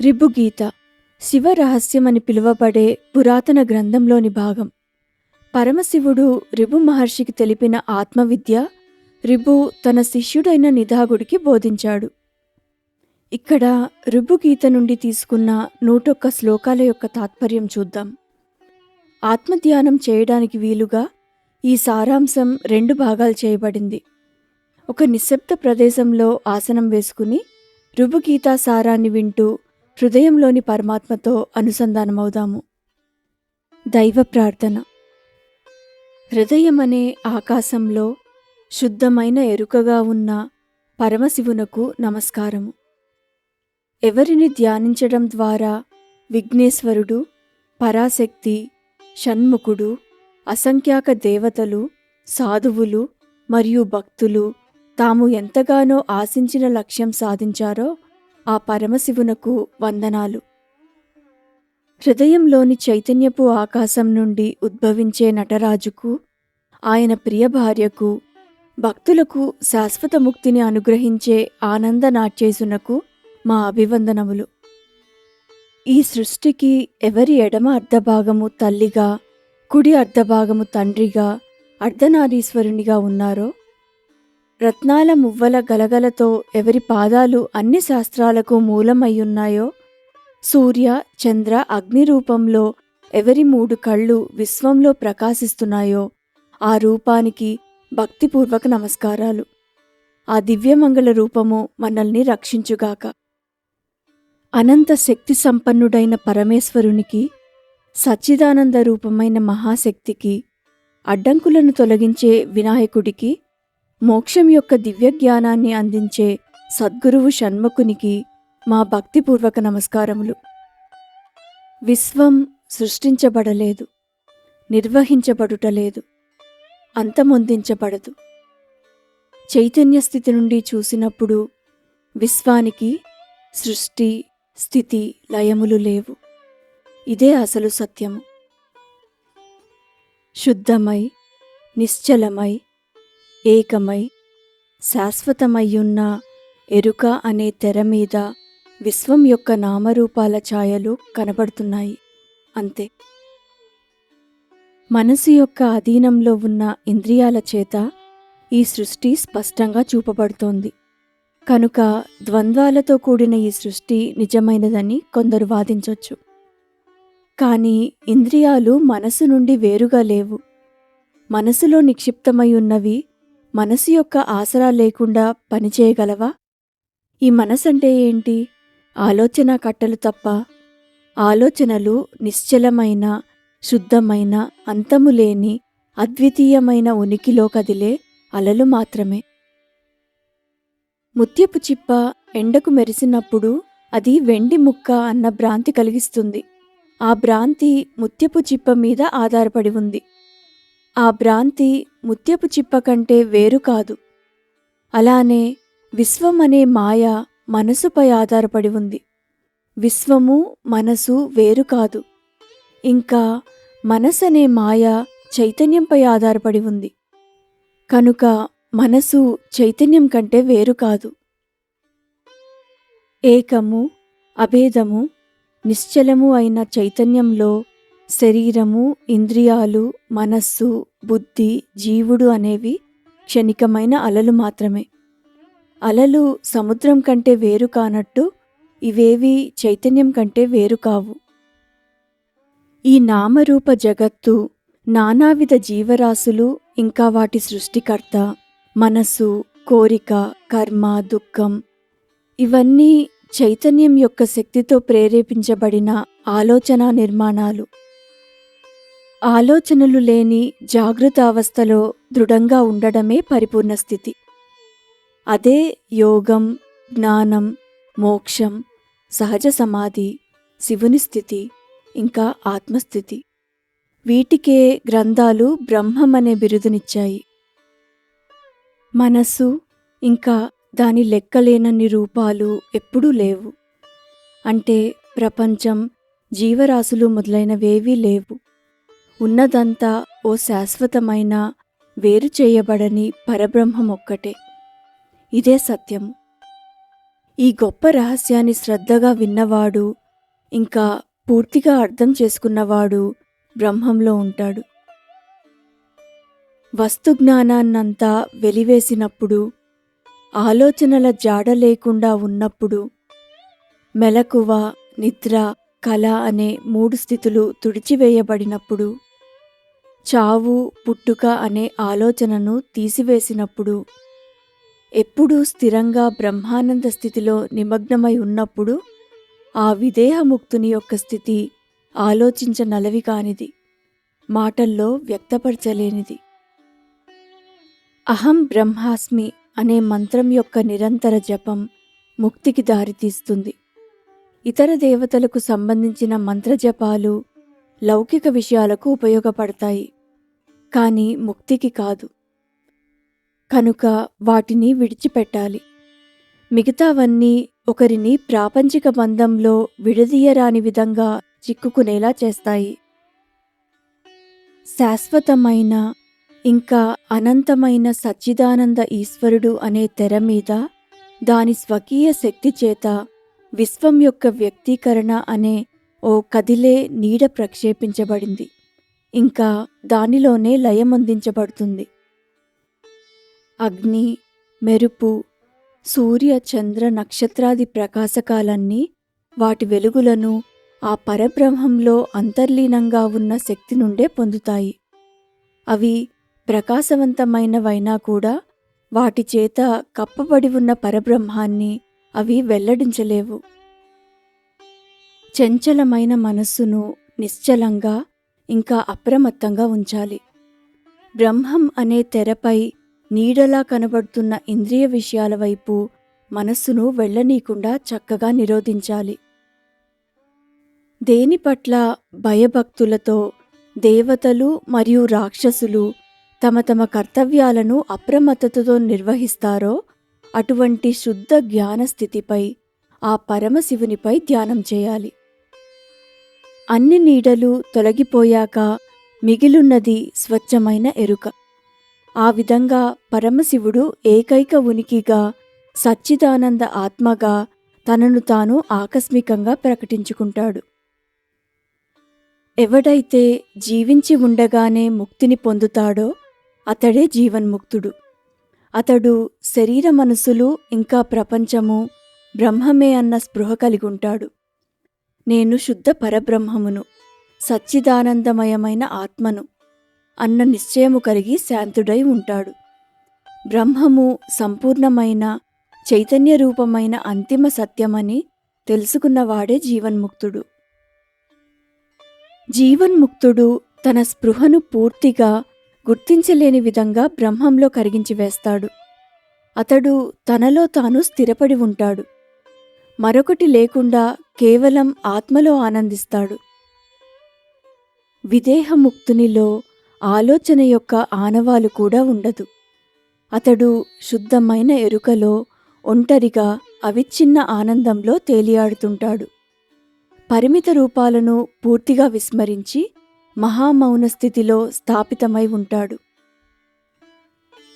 రిబ్బుగీత శివరహస్యమని పిలువబడే పురాతన గ్రంథంలోని భాగం. పరమశివుడు రిబు మహర్షికి తెలిపిన ఆత్మవిద్య రిబు తన శిష్యుడైన నిధాగుడికి బోధించాడు. ఇక్కడ రిబ్బుగీత నుండి తీసుకున్న నూటొక్క శ్లోకాల యొక్క తాత్పర్యం చూద్దాం. ఆత్మధ్యానం చేయడానికి వీలుగా ఈ సారాంశం రెండు భాగాలు చేయబడింది. ఒక నిశ్శబ్ద ప్రదేశంలో ఆసనం వేసుకుని రుబుగీతా సారాన్ని వింటూ హృదయంలోని పరమాత్మతో అనుసంధానమవుదాము. దైవ ప్రార్థన. హృదయమనే ఆకాశంలో శుద్ధమైన ఎరుకగా ఉన్న పరమశివునకు నమస్కారము. ఎవరిని ధ్యానించడం ద్వారా విఘ్నేశ్వరుడు పరాశక్తి షణ్ముఖుడు అసంఖ్యాక దేవతలు సాధువులు మరియు భక్తులు తాము ఎంతగానో ఆశించిన లక్ష్యం సాధించారో ఆ పరమశివునకు వందనాలు. హృదయంలోని చైతన్యపు ఆకాశం నుండి ఉద్భవించే నటరాజుకు ఆయన ప్రియ భార్యకు భక్తులకు శాశ్వత ముక్తిని అనుగ్రహించే ఆనంద నాట్యేసునకు మా అభివందనములు. ఈ సృష్టికి ఎవరి ఎడమ అర్ధభాగము తల్లిగా కుడి అర్ధభాగము తండ్రిగా అర్ధనారీశ్వరునిగా ఉన్నారో రత్నాల మువ్వల గలగలతో ఎవరి పాదాలు అన్ని శాస్త్రాలకు మూలమయ్యున్నాయో? సూర్య చంద్ర అగ్ని రూపంలో ఎవరి మూడు కళ్ళు విశ్వంలో ప్రకాశిస్తున్నాయో? ఆ రూపానికి భక్తిపూర్వక నమస్కారాలు. ఆ దివ్యమంగళ రూపము మనల్ని రక్షించుగాక. అనంత శక్తి సంపన్నుడైన పరమేశ్వరునికి సచ్చిదానంద రూపమైన మహాశక్తికి అడ్డంకులను తొలగించే వినాయకుడికి మోక్షం యొక్క దివ్య జ్ఞానాన్ని అందించే సద్గురువు షణ్ముఖునికి మా భక్తిపూర్వక నమస్కారములు. విశ్వం సృష్టించబడలేదు నిర్వహించబడుటలేదు అంతమొందించబడదు. చైతన్య స్థితి నుండి చూసినప్పుడు విశ్వానికి సృష్టి స్థితి లయములు లేవు. ఇదే అసలు సత్యము. శుద్ధమై నిశ్చలమై ఏకమై శాశ్వతమయ్యున్న ఎరుక అనే తెర మీద విశ్వం యొక్క నామరూపాల ఛాయలు కనబడుతున్నాయి. అంతే. మనసు యొక్క అధీనంలో ఉన్న ఇంద్రియాల చేత ఈ సృష్టి స్పష్టంగా చూపబడుతోంది. కనుక ద్వంద్వాలతో కూడిన ఈ సృష్టి నిజమైనదని కొందరు వాదించవచ్చు కానీ ఇంద్రియాలు మనసు నుండి వేరుగా లేవు. మనసులో నిక్షిప్తమై ఉన్నవి మనసు యొక్క ఆసరా లేకుండా పనిచేయగలవా ఈ మనసంటే ఏంటి? ఆలోచన కట్టలు తప్ప ఆలోచనలు నిశ్చలమైన శుద్ధమైన అంతము లేని అద్వితీయమైన ఉనికిలో కదిలే అలలు మాత్రమే. ముత్యపు చిప్ప ఎండకు మెరిసినప్పుడు అది వెండి ముక్క అన్న భ్రాంతి కలిగిస్తుంది. ఆ భ్రాంతి ముత్యపు చిప్ప మీద ఆధారపడి ఉంది. ఆ భ్రాంతి ముత్యపు చిప్ప కంటే వేరు కాదు. అలానే విశ్వం అనే మాయ మనసుపై ఆధారపడి ఉంది. విశ్వము మనసు వేరు కాదు. ఇంకా మనసనే మాయ చైతన్యంపై ఆధారపడి ఉంది. కనుక మనసు చైతన్యం కంటే వేరు కాదు. ఏకము అభేదము నిశ్చలము అయిన చైతన్యంలో శరీరము ఇంద్రియాలు మనస్సు బుద్ధి జీవుడు అనేవి క్షణికమైన అలలు మాత్రమే. అలలు సముద్రం కంటే వేరు కానట్టు ఇవేవి చైతన్యం కంటే వేరు కావు. ఈ నామరూప జగత్తు నానావిధ జీవరాశులు ఇంకా వాటి సృష్టికర్త మనసు కోరిక కర్మ దుఃఖం ఇవన్నీ చైతన్యం యొక్క శక్తితో ప్రేరేపించబడిన ఆలోచన నిర్మాణాలు. ఆలోచనలు లేని జాగృత అవస్థలో దృఢంగా ఉండడమే పరిపూర్ణ స్థితి. అదే యోగం జ్ఞానం మోక్షం సహజ సమాధి శివుని స్థితి ఇంకా ఆత్మస్థితి. వీటికే గ్రంథాలు బ్రహ్మం అనే బిరుదునిచ్చాయి. మనస్సు ఇంకా దాని లెక్కలేనన్ని రూపాలు ఎప్పుడూ లేవు. అంటే ప్రపంచం జీవరాశులు మొదలైనవేవీ లేవు. ఉన్నదంతా ఓ శాశ్వతమైన వేరు చేయబడని పరబ్రహ్మం ఒక్కటే. ఇదే సత్యం ఈ గొప్ప రహస్యాన్ని శ్రద్ధగా విన్నవాడు ఇంకా పూర్తిగా అర్థం చేసుకున్నవాడు బ్రహ్మంలో ఉంటాడు. వస్తు జ్ఞానాన్నంతా వెలివేసినప్పుడు ఆలోచనల జాడ లేకుండా ఉన్నప్పుడు మెలకువ నిద్ర కళ అనే మూడు స్థితులు తుడిచివేయబడినప్పుడు చావు పుట్టుక అనే ఆలోచనను తీసివేసినప్పుడు ఎప్పుడూ స్థిరంగా బ్రహ్మానంద స్థితిలో నిమగ్నమై ఉన్నప్పుడు ఆ విదేహముక్తుని యొక్క స్థితి ఆలోచించనలవి కానిది మాటల్లో వ్యక్తపరచలేనిది. అహం బ్రహ్మాస్మి అనే మంత్రం యొక్క నిరంతర జపం ముక్తికి దారితీస్తుంది. ఇతర దేవతలకు సంబంధించిన మంత్రజపాలు లౌకిక విషయాలకు ఉపయోగపడతాయి కానీ ముక్తికి కాదు. కనుక వాటిని విడిచిపెట్టాలి. మిగతావన్నీ ఒకరిని ప్రాపంచిక బంధంలో విడదీయరాని విధంగా చిక్కుకునేలా చేస్తాయి. శాశ్వతమైన ఇంకా అనంతమైన సచ్చిదానంద ఈశ్వరుడు అనే తెర మీద దాని స్వకీయ శక్తి చేత విశ్వం యొక్క వ్యక్తీకరణ అనే ఓ కదిలే నీడ ప్రక్షేపించబడింది. ఇంకా దానిలోనే లయమందించబడుతుంది. అగ్ని మెరుపు సూర్య చంద్ర నక్షత్రాది ప్రకాశకాలన్నీ వాటి వెలుగులను ఆ పరబ్రహ్మంలో అంతర్లీనంగా ఉన్న శక్తి నుండే పొందుతాయి. అవి ప్రకాశవంతమైనవైనా కూడా వాటి చేత కప్పబడి ఉన్న పరబ్రహ్మాన్ని అవి వెల్లడించలేవు. చంచలమైన మనస్సును నిశ్చలంగా ఇంకా అప్రమత్తంగా ఉంచాలి. బ్రహ్మం అనే తెరపై నీడలా కనబడుతున్న ఇంద్రియ విషయాల వైపు మనస్సును వెళ్ళనీకుండా చక్కగా నిరోధించాలి. దేని పట్ల భయభక్తులతో దేవతలు మరియు రాక్షసులు తమ తమ కర్తవ్యాలను అప్రమత్తతతో నిర్వహిస్తారో అటువంటి శుద్ధ జ్ఞాన స్థితిపై ఆ పరమశివునిపై ధ్యానం చేయాలి. అన్ని నీడలు తొలగిపోయాక మిగిలున్నది స్వచ్ఛమైన ఎరుక. ఆ విధంగా పరమశివుడు ఏకైక ఉనికిగా సచ్చిదానంద ఆత్మగా తనను తాను ఆకస్మికంగా ప్రకటించుకుంటాడు. ఎవడైతే జీవించి ఉండగానే ముక్తిని పొందుతాడో అతడే జీవన్ముక్తుడు. అతడు శరీర మనసులు ఇంకా ప్రపంచము బ్రహ్మమే అన్న స్పృహ కలిగుంటాడు. నేను శుద్ధ పరబ్రహ్మమును సచ్చిదానందమయమైన ఆత్మను అన్న నిశ్చయము కలిగి శాంతుడై ఉంటాడు. బ్రహ్మము సంపూర్ణమైన చైతన్య రూపమైన అంతిమ సత్యమని తెలుసుకున్నవాడే జీవన్ముక్తుడు. జీవన్ముక్తుడు తన స్పృహను పూర్తిగా గుర్తించలేని విధంగా బ్రహ్మంలో కరిగించి వేస్తాడు. అతడు తనలో తాను స్థిరపడి ఉంటాడు. మరొకటి లేకుండా కేవలం ఆత్మలో ఆనందిస్తాడు. విదేహముక్తునిలో ఆలోచన యొక్క ఆనవాలు కూడా ఉండదు. అతడు శుద్ధమైన ఎరుకలో ఒంటరిగా అవిచ్ఛిన్న ఆనందంలో తేలియాడుతుంటాడు. పరిమిత రూపాలను పూర్తిగా విస్మరించి మహామౌన స్థితిలో స్థాపితమై ఉంటాడు.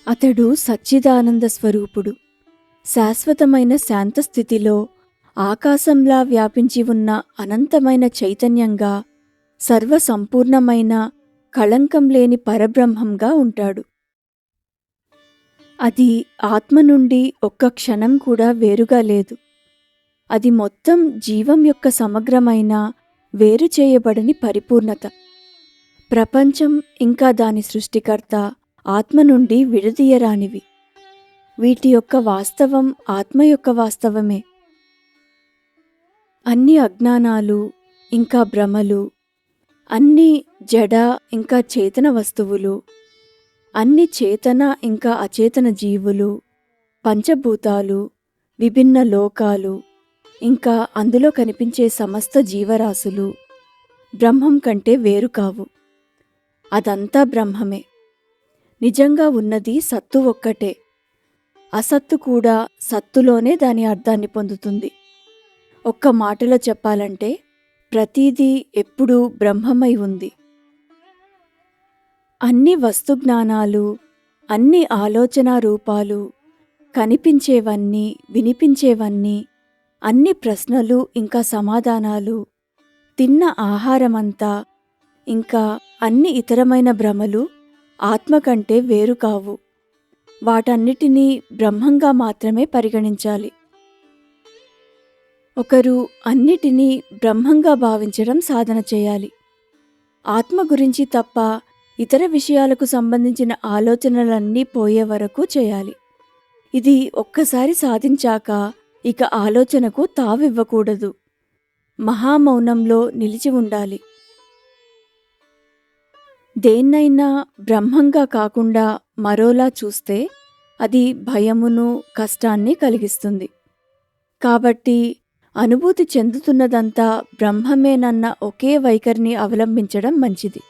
అతడు సచ్చిదానంద స్వరూపుడు. శాశ్వతమైన శాంతస్థితిలో ఆకాశంలా వ్యాపించి ఉన్న అనంతమైన చైతన్యంగా సర్వసంపూర్ణమైన కళంకం లేని పరబ్రహ్మంగా ఉంటాడు. అది ఆత్మ నుండి ఒక్క క్షణం కూడా వేరుగా లేదు. అది మొత్తం జీవం యొక్క సమగ్రమైన వేరు చేయబడని పరిపూర్ణత. ప్రపంచం ఇంకా దాని సృష్టికర్త ఆత్మ నుండి విడదీయరానివి. వీటి యొక్క వాస్తవం ఆత్మ యొక్క వాస్తవమే. అన్ని అజ్ఞానాలు ఇంకా భ్రమలు అన్ని జడ ఇంకా చేతన వస్తువులు అన్ని చేతన ఇంకా అచేతన జీవులు పంచభూతాలు విభిన్న లోకాలు ఇంకా అందులో కనిపించే సమస్త జీవరాశులు బ్రహ్మం కంటే వేరు కావు. అదంతా బ్రహ్మమే. నిజంగా ఉన్నది సత్తు ఒక్కటే. అసత్తు కూడా సత్తులోనే దాని అర్థాన్ని పొందుతుంది. ఒక్క మాటలో చెప్పాలంటే ప్రతీదీ ఎప్పుడూ బ్రహ్మమై ఉంది. అన్ని వస్తుజ్ఞానాలు అన్ని ఆలోచన రూపాలు కనిపించేవన్నీ వినిపించేవన్నీ అన్ని ప్రశ్నలు ఇంకా సమాధానాలు తిన్న ఆహారమంతా ఇంకా అన్ని ఇతరమైన భ్రమలు ఆత్మ కంటే వేరు కావు. వాటన్నిటినీ బ్రహ్మంగా మాత్రమే పరిగణించాలి. ఒకరు అన్నిటినీ బ్రహ్మంగా భావించడం సాధన చేయాలి. ఆత్మ గురించి తప్ప ఇతర విషయాలకు సంబంధించిన ఆలోచనలన్నీ పోయే వరకు చేయాలి. ఇది ఒక్కసారి సాధించాక ఇక ఆలోచనకు తావివ్వకూడదు. మహామౌనంలో నిలిచి ఉండాలి. దేన్నైనా బ్రహ్మంగా కాకుండా మరోలా చూస్తే అది భయమును కష్టాన్ని కలిగిస్తుంది. కాబట్టి అనుభూతి చెందుతున్నదంతా బ్రహ్మమేనన్న ఒకే వైఖరిని అవలంబించడం మంచిది.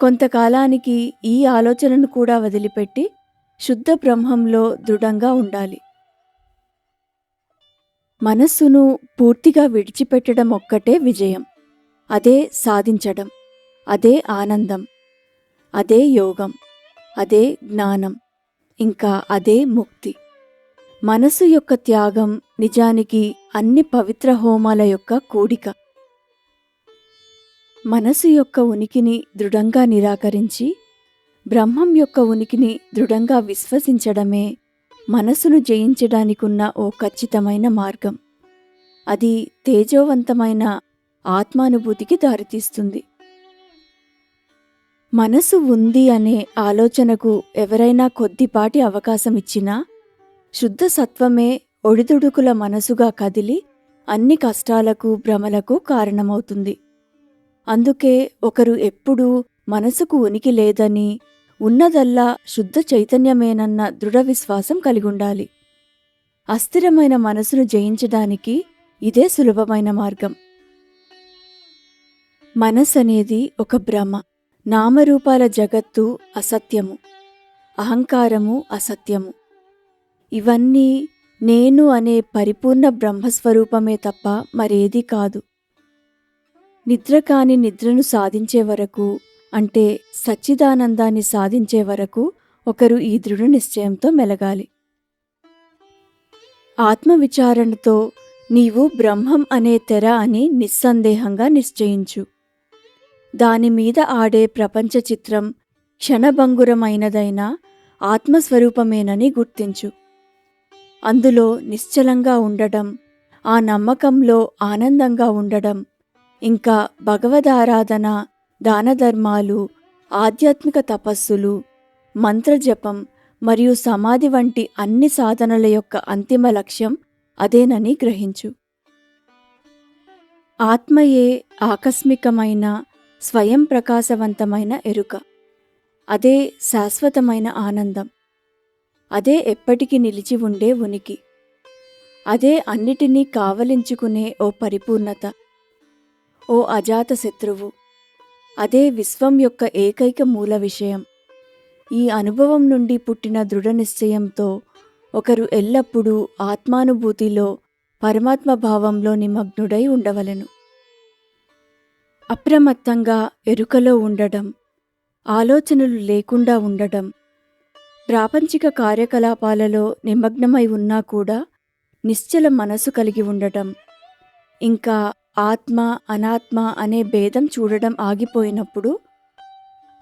కొంతకాలానికి ఈ ఆలోచనను కూడా వదిలిపెట్టి శుద్ధ బ్రహ్మంలో దృఢంగా ఉండాలి. మనస్సును పూర్తిగా విడిచిపెట్టడం ఒక్కటే విజయం. అదే సాధించడం. అదే ఆనందం. అదే యోగం. అదే జ్ఞానం. ఇంకా అదే ముక్తి. మనసు యొక్క త్యాగం నిజానికి అన్ని పవిత్ర హోమాల యొక్క కూడిక. మనసు యొక్క ఉనికిని దృఢంగా నిరాకరించి బ్రహ్మం యొక్క ఉనికిని దృఢంగా విశ్వసించడమే మనసును జయించడానికున్న ఓ ఖచ్చితమైన మార్గం. అది తేజోవంతమైన ఆత్మానుభూతికి దారితీస్తుంది. మనసు ఉంది అనే ఆలోచనకు ఎవరైనా కొద్దిపాటి అవకాశం ఇచ్చినా శుద్ధ సత్వమే ఒడిదుడుకుల మనసుగా కదిలి అన్ని కష్టాలకు భ్రమలకు కారణమవుతుంది. అందుకే ఒకరు ఎప్పుడూ మనసుకు ఉనికి లేదని ఉన్నదల్లా శుద్ధ చైతన్యమేనన్న దృఢ విశ్వాసం కలిగుండాలి. అస్థిరమైన మనసును జయించడానికి ఇదే సులభమైన మార్గం. మనసనేది ఒక భ్రమ నామరూపాల జగత్తు అసత్యము అహంకారము అసత్యము. ఇవన్నీ నేను అనే పరిపూర్ణ బ్రహ్మస్వరూపమే తప్ప మరేదీ కాదు. నిద్ర కాని నిద్రను సాధించే వరకు అంటే సచ్చిదానందాన్ని సాధించే వరకు ఒకరు ఈ దృఢ నిశ్చయంతో మెలగాలి. ఆత్మవిచారణతో నీవు బ్రహ్మం అనే తెర అని నిస్సందేహంగా నిశ్చయించు. దానిమీద ఆడే ప్రపంచ చిత్రం క్షణభంగురమైనదైనా ఆత్మస్వరూపమేనని గుర్తించు. అందులో నిశ్చలంగా ఉండడం ఆ నమ్మకంలో ఆనందంగా ఉండడం ఇంకా భగవదారాధన దానధర్మాలు ఆధ్యాత్మిక తపస్సులు మంత్రజపం మరియు సమాధి వంటి అన్ని సాధనల యొక్క అంతిమ లక్ష్యం అదేనని గ్రహించు. ఆత్మయే ఆకస్మికమైన స్వయం ప్రకాశవంతమైన ఎరుక. అదే శాశ్వతమైన ఆనందం. అదే ఎప్పటికీ నిలిచి ఉండే ఉనికి. అదే అన్నిటినీ కావలించుకునే ఓ పరిపూర్ణత. ఓ అజాత శత్రువు. అదే విశ్వం యొక్క ఏకైక మూల విషయం. ఈ అనుభవం నుండి పుట్టిన దృఢ నిశ్చయంతో ఒకరు ఎల్లప్పుడూ ఆత్మానుభూతిలో పరమాత్మ భావంలో నిమగ్నుడై ఉండవలెను. అప్రమత్తంగా ఎరుకలో ఉండడం ఆలోచనలు లేకుండా ఉండడం ప్రాపంచిక కార్యకలాపాలలో నిమగ్నమై ఉన్నా కూడా నిశ్చల మనసు కలిగి ఉండటం ఇంకా ఆత్మ అనాత్మ అనే భేదం చూడడం ఆగిపోయినప్పుడు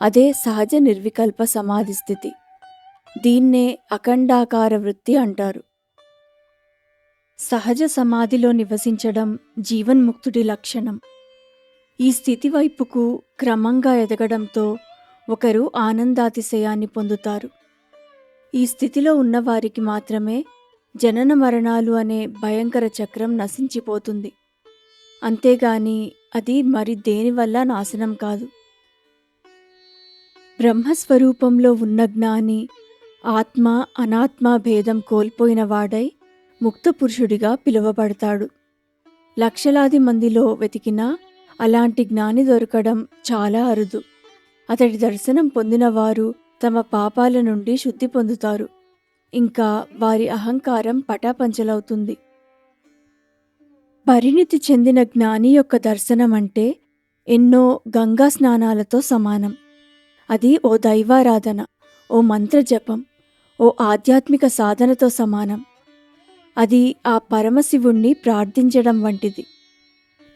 అదే సహజ నిర్వికల్ప సమాధి స్థితి. దీన్నే అఖండాకార వృత్తి అంటారు. సహజ సమాధిలో నివసించడం జీవన్ముక్తుడి లక్షణం. ఈ స్థితి వైపుకు క్రమంగా ఎదగడంతో ఒకరు ఆనందాతిశయాన్ని పొందుతారు. ఈ స్థితిలో ఉన్నవారికి మాత్రమే జనన మరణాలు అనే భయంకర చక్రం నశించిపోతుంది. అంతేగాని అది మరి దేనివల్ల నాశనం కాదు. బ్రహ్మస్వరూపంలో ఉన్న జ్ఞాని ఆత్మ అనాత్మ భేదం కోల్పోయిన వాడై ముక్త పురుషుడిగా పిలువబడతాడు. లక్షలాది మందిలో వెతికినా అలాంటి జ్ఞాని దొరకడం చాలా అరుదు. అతడి దర్శనం పొందినవారు తమ పాపాల నుండి శుద్ధి పొందుతారు. ఇంకా వారి అహంకారం పటాపంచలవుతుంది. పరిణితి చెందిన జ్ఞాని యొక్క దర్శనం అంటే ఎన్నో గంగా స్నానాలతో సమానం. అది ఓ దైవారాధన ఓ మంత్రజపం ఓ ఆధ్యాత్మిక సాధనతో సమానం. అది ఆ పరమశివుణ్ణి ప్రార్థించడం వంటిది.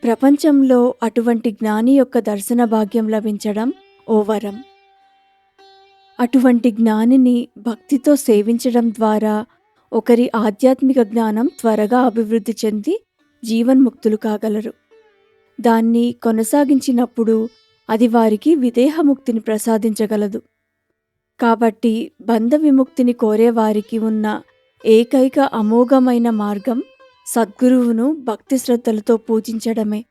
ప్రపంచంలో అటువంటి జ్ఞాని యొక్క దర్శన భాగ్యం లభించడం ఓ వరం. అటువంటి జ్ఞానిని భక్తితో సేవించడం ద్వారా ఒకరి ఆధ్యాత్మిక జ్ఞానం త్వరగా అభివృద్ధి చెంది జీవన్ముక్తులు కాగలరు. దాన్ని కొనసాగించినప్పుడు అది వారికి విదేహముక్తిని ప్రసాదించగలదు. కాబట్టి బంధ విముక్తిని కోరేవారికి ఉన్న ఏకైక అమోఘమైన మార్గం సద్గురువును భక్తి శ్రద్ధలతో పూజించడమే.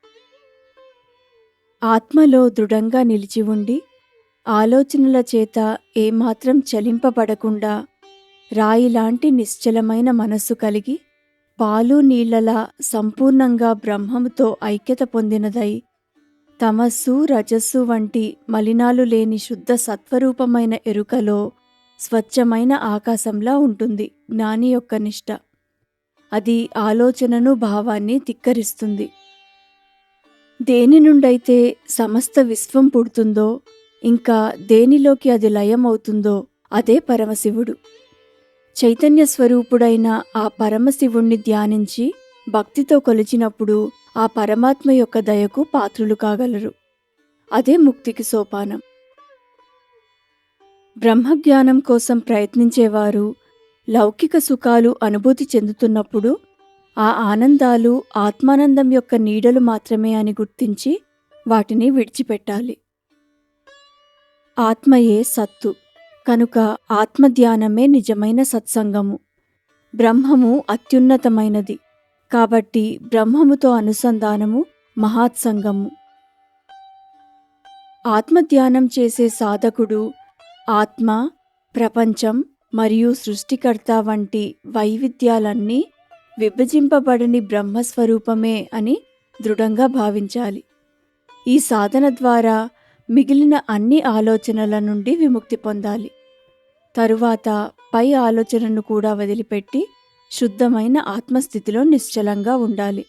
ఆత్మలో దృఢంగా నిలిచి ఉండి ఆలోచనల చేత ఏమాత్రం చలింపబడకుండా రాయిలాంటి నిశ్చలమైన మనస్సు కలిగి పాలు నీళ్ళలా సంపూర్ణంగా బ్రహ్మముతో ఐక్యత పొందినదై తమస్సు రజస్సు వంటి మలినాలు లేని శుద్ధ సత్వరూపమైన ఎరుకలో స్వచ్ఛమైన ఆకాశంలా ఉంటుంది జ్ఞాని యొక్క నిష్ట. అది ఆలోచనను భావాన్ని ధిక్కరిస్తుంది. దేని నుండైతే సమస్త విశ్వం పుడుతుందో ఇంకా దేనిలోకి అది లయమవుతుందో అదే పరమశివుడు. చైతన్య స్వరూపుడైన ఆ పరమశివుణ్ణి ధ్యానించి భక్తితో కొలిచినప్పుడు ఆ పరమాత్మ యొక్క దయకు పాత్రులు కాగలరు. అదే ముక్తికి సోపానం. బ్రహ్మజ్ఞానం కోసం ప్రయత్నించేవారు లౌకిక సుఖాలు అనుభూతి చెందుతున్నప్పుడు ఆ ఆనందాలు ఆత్మానందం యొక్క నీడలు మాత్రమే అని గుర్తించి వాటిని విడిచిపెట్టాలి. ఆత్మయే సత్తు. కనుక ఆత్మధ్యానమే నిజమైన సత్సంగము. బ్రహ్మము అత్యున్నతమైనది. కాబట్టి బ్రహ్మముతో అనుసంధానము మహాత్సంగము. ఆత్మధ్యానం చేసే సాధకుడు ఆత్మ ప్రపంచం మరియు సృష్టికర్త వంటి వైవిధ్యాలన్నీ విభజింపబడని బ్రహ్మస్వరూపమే అని దృఢంగా భావించాలి. ఈ సాధన ద్వారా మిగిలిన అన్ని ఆలోచనల నుండి విముక్తి పొందాలి. తరువాత పై ఆలోచనను కూడా వదిలిపెట్టి శుద్ధమైన ఆత్మస్థితిలో నిశ్చలంగా ఉండాలి.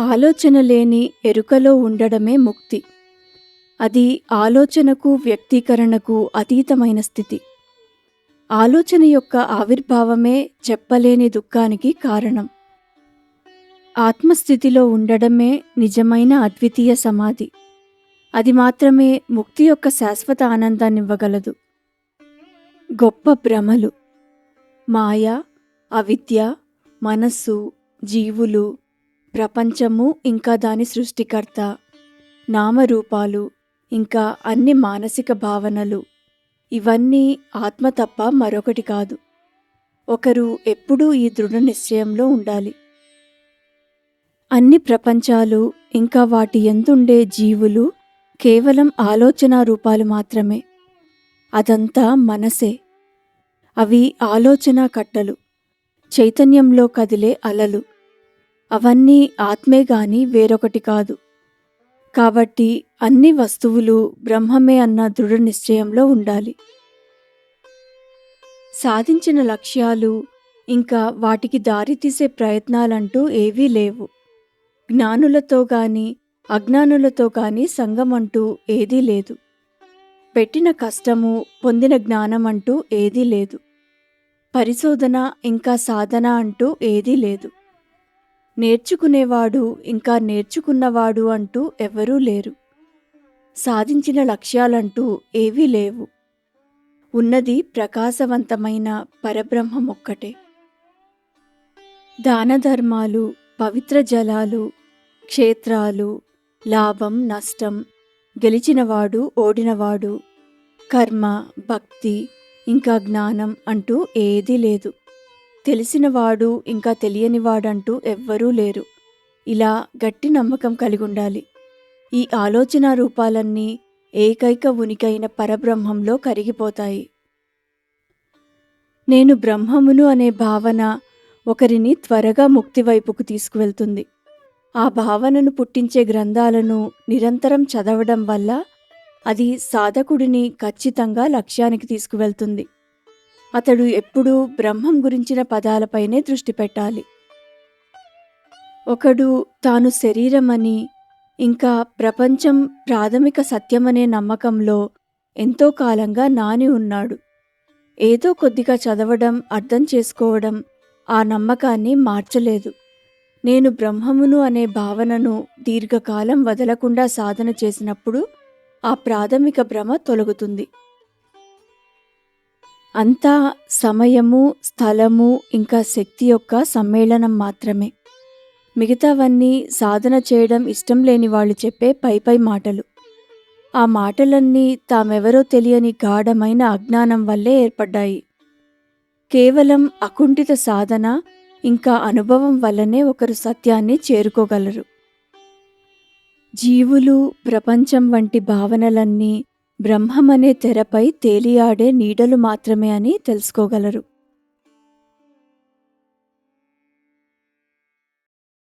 ఆలోచన లేని ఎరుకలో ఉండడమే ముక్తి. అది ఆలోచనకు వ్యక్తీకరణకు అతీతమైన స్థితి. ఆలోచన యొక్క ఆవిర్భావమే చెప్పలేని దుఃఖానికి కారణం. ఆత్మస్థితిలో ఉండడమే నిజమైన అద్వితీయ సమాధి. అది మాత్రమే ముక్తి యొక్క శాశ్వత ఆనందాన్నివ్వగలదు. గొప్ప భ్రమలు మాయ అవిద్య మనస్సు జీవులు ప్రపంచము ఇంకా దాని సృష్టికర్త నామరూపాలు ఇంకా అన్ని మానసిక భావనలు. ఇవన్నీ ఆత్మ తప్ప మరొకటి కాదు. ఒకరు ఎప్పుడూ ఈ దృఢ నిశ్చయంలో ఉండాలి. అన్ని ప్రపంచాలు ఇంకా వాటి ఎందుండే జీవులు కేవలం ఆలోచన రూపాలు మాత్రమే. అదంతా మనసే. అవి ఆలోచన కట్టలు. చైతన్యంలో కదిలే అలలు. అవన్నీ ఆత్మే గాని వేరొకటి కాదు. కాబట్టి అన్ని వస్తువులు బ్రహ్మమే అన్న దృఢ నిశ్చయంలో ఉండాలి. సాధించిన లక్ష్యాలు ఇంకా వాటికి దారితీసే ప్రయత్నాలంటూ ఏవీ లేవు. జ్ఞానులతో గాని అజ్ఞానులతో కానీ సంఘం అంటూ ఏదీ లేదు. పెట్టిన కష్టము పొందిన జ్ఞానం అంటూ ఏదీ లేదు. పరిశోధన ఇంకా సాధన అంటూ ఏదీ లేదు. నేర్చుకునేవాడు ఇంకా నేర్చుకున్నవాడు అంటూ ఎవరూ లేరు. సాధించిన లక్ష్యాలంటూ ఏవీ లేవు. ఉన్నది ప్రకాశవంతమైన పరబ్రహ్మం ఒక్కటే దానధర్మాలు పవిత్ర జలాలు క్షేత్రాలు లాభం నష్టం గెలిచినవాడు ఓడినవాడు కర్మ భక్తి ఇంకా జ్ఞానం అంటూ ఏదీ లేదు. తెలిసినవాడు ఇంకా తెలియనివాడంటూ ఎవ్వరూ లేరు. ఇలా గట్టి నమ్మకం కలిగి ఉండాలి ఈ ఆలోచన రూపాలన్నీ ఏకైక ఉనికైన పరబ్రహ్మంలో కరిగిపోతాయి. నేను బ్రహ్మమును అనే భావన ఒకరిని త్వరగా ముక్తి వైపుకు తీసుకువెళ్తుంది. ఆ భావనను పుట్టించే గ్రంథాలను నిరంతరం చదవడం వల్ల అది సాధకుడిని ఖచ్చితంగా లక్ష్యానికి తీసుకువెళ్తుంది. అతడు ఎప్పుడూ బ్రహ్మం గురించిన పదాలపైనే దృష్టి పెట్టాలి. ఒకడు తాను శరీరమని ఇంకా ప్రపంచం ప్రాథమిక సత్యమనే నమ్మకంలో ఎంతో కాలంగా నాని ఉన్నాడు. ఏదో కొద్దిగా చదవడం అర్థం చేసుకోవడం ఆ నమ్మకాన్ని మార్చలేదు. నేను బ్రహ్మమును అనే భావనను దీర్ఘకాలం వదలకుండా సాధన చేసినప్పుడు ఆ ప్రాథమిక భ్రమ తొలగుతుంది. అంతా సమయము స్థలము ఇంకా శక్తి యొక్క సమ్మేళనం మాత్రమే. మిగతావన్నీ సాధన చేయడం ఇష్టం లేని వాళ్ళు చెప్పే పైపై మాటలు. ఆ మాటలన్నీ తామెవరో తెలియని గాఢమైన అజ్ఞానం వల్లే ఏర్పడ్డాయి. కేవలం అకుంఠిత సాధన ఇంకా అనుభవం వల్లనే ఒకరు సత్యాన్ని చేరుకోగలరు. జీవులు ప్రపంచం వంటి భావనలన్నీ బ్రహ్మమనే తెరపై తేలియాడే నీడలు మాత్రమే అని తెలుసుకోగలరు.